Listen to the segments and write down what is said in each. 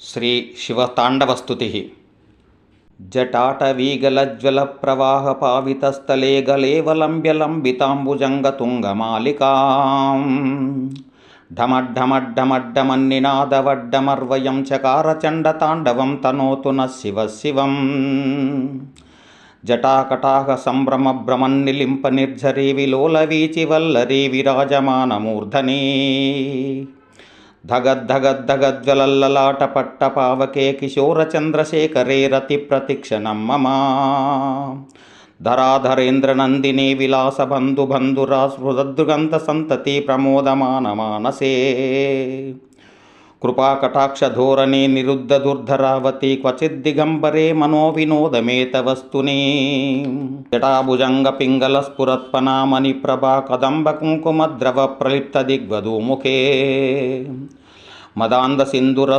శ్రీ శివతాండవస్తుతి జటాటవీగలజ్వలప్రవాహపావితస్థలే గలేవలంబ్యలంబితాంబుజంగతుంగమాలికాం ఢమడ్ఢమడ్ఢమడ్ఢమన్నినాదవడ్డమర్వయం చకారచండతాండవం తనోతు న శివ శివం జటాకటాహ సంభ్రమ భ్రమన్నిలింప ధగద్ధగద్ధగజ్వలల్లలాట పట్ట పావకే కిశోర చంద్రశేఖరే రతి ప్రతిక్షణం మమా ధరాధరేంద్ర నందిని విలాస బంధు బంధురా స్మృదృగంత సంతతి ప్రమోదమాన మానసే కృపాకటాక్షధోరణి నిరుద్ధ దుర్ధరావతి క్వచిద్దిగంబరే మనోవినోదమేత వస్తుని జటాభుజంగ పింగళ స్ఫురత్పనామణి ప్రభా కదంబ కుంకుమద్రవ ప్రలిప్త దిగ్వధూముఖే మదాంద సింధుర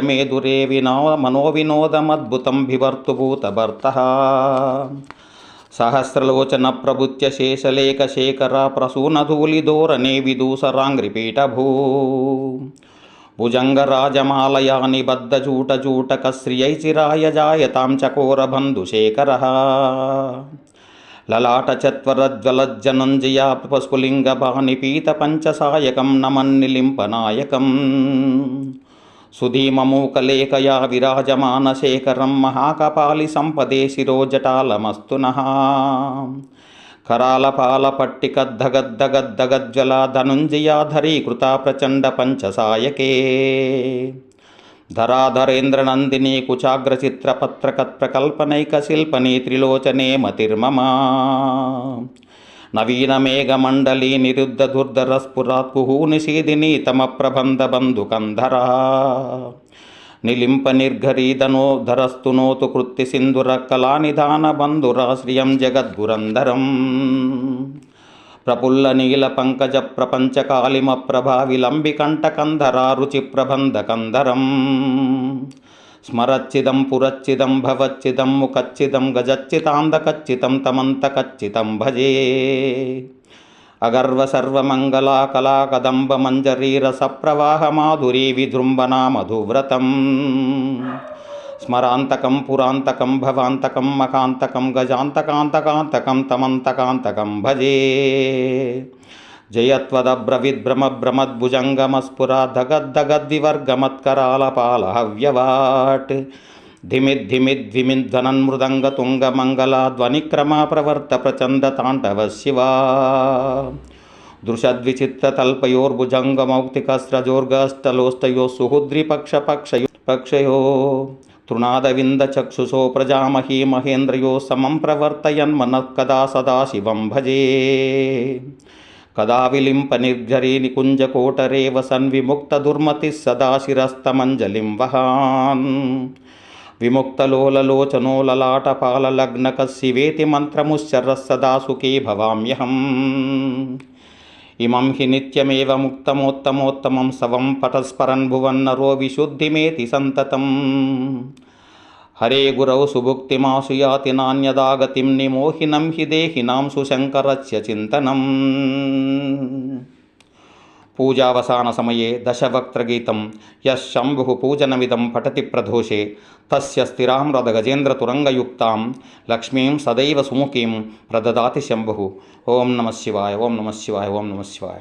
మేధురే వినో మనోవినోదమద్భుతం బివర్తుభూతభర్త సహస్రలోచన ప్రభుత్య శేషలేఖ శేఖర ప్రసూనధూలిధోరణే విదూసరాంగ్రిపీఠభూ భుజంగరాజమాలయా నిబద్ధజూటజూటక జాయతాం చకోరబంధుశేఖర లలాటచత్వరజ్వలజ్జనంజయా పస్ఫులింగబానిపీత పంచసాయకం నమన్నిలింపనాయకం సుధీమమూకలేఖయా విరాజమానశేఖరం మహాకపాలి సంపదే శిరోజటాలమస్తు నః करालपालपट्टिकद्धगद्धगद्धगज्ज्वला धनुञ्जयाधरीकृता प्रचण्डपञ्चसायके ధరాధరేంద్రనందిని కుచాగ్రచిత్రపత్రకత్ప్రకల్పనైకశిల్పనీ త్రిలోచనే మతిర్మమా నవీనమేఘమండలీ నిరుద్ధదుర్ధరస్ఫురాత్కుహూ నిషీదిని తమ ప్రబంధ బంధుకంధరా నిలింప నిర్ఘరీదనో ధరస్తు నోతు కృత్తి సింధుర కళానిధాన బంధురాశ్రియం జగద్గురంధరం ప్రపుల్ల నీల పంకజ ప్రపంచ కాళిమ ప్రభా విలంబికంఠకంధరా రుచి ప్రబంధకంధరం స్మరచ్చిదం పురచ్చిదం భవచ్చిదం ముఖచ్చిదం గజచ్చితాందకచ్చితం తమంతకచ్చితం భజే. అగర్వ సర్వమంగళా కళా కదంబ మంజరీరస ప్రవాహ మాధురీ విజృంభణా మధువ్రతం. स्मरान्तकं पुरान्तकं भवान्तकं मकान्तकं गजान्तकान्तकान्तकं तमन्तकान्तकं भजे। जयत्वदब्रविद्भ्रमभ्रमद्भुजङ्गमस्फुराधगद्धगद्दिवर्गमत्करालपालहव्यवाट् धिमिद्धिमिद्विमिद्धनन्मृदङ्गतुङ्गमङ्गला ध्वनिक्रमाप्रवर्तप्रचण्डताण्डवशिवा दृशद्विचित्रतल्पयोर्भुजङ्गमौक्तिकस्रजोर्गस्तलोस्तयोः सुहुद्रिपक्षपक्षयो पक्षयो। తాండవ శివా దృషద్విచిత్రతల్పయోర్భుజంగమౌక్తికస్రజోర్గష్టలోష్టయో సుహుద్రిపక్షపక్షయో పక్షయో తృణాదవిందచక్షుషో ప్రజామహీ మహేంద్రయో సమం ప్రవర్తయన్మనః కదా సదాశివం భజే. కదా విలింప నిర్జరీ నికుంజకోటరే వసన్ విముక్త దుర్మతి సదా శిరస్తమంజలిం వహాన్ ఇమం హి నిత్యమేవ ముక్తమోత్తమోత్తమం సవం పటస్పరన్ భువన్నరో విశుద్ధిమేతి సంతతం హరే గురౌ సుభుక్తిమాసు యాతి నాణ్యదాగతిం నిమోహినం హి దేహినాం సుశంకరస్య చింతనం పూజావసాన సమయే దశవక్త్రగీతం. యశ్ శంభు పూజనమిదం పఠతి ప్రదోషే తస్య స్థిరాం రథగజేంద్రతురంగయుక్తాం లక్ష్మీం సదైవ సుముఖీం ప్రదదాతి శంభు. ఓం నమ శివాయ ఓం నమ శివాయ ఓం నమ శివాయ.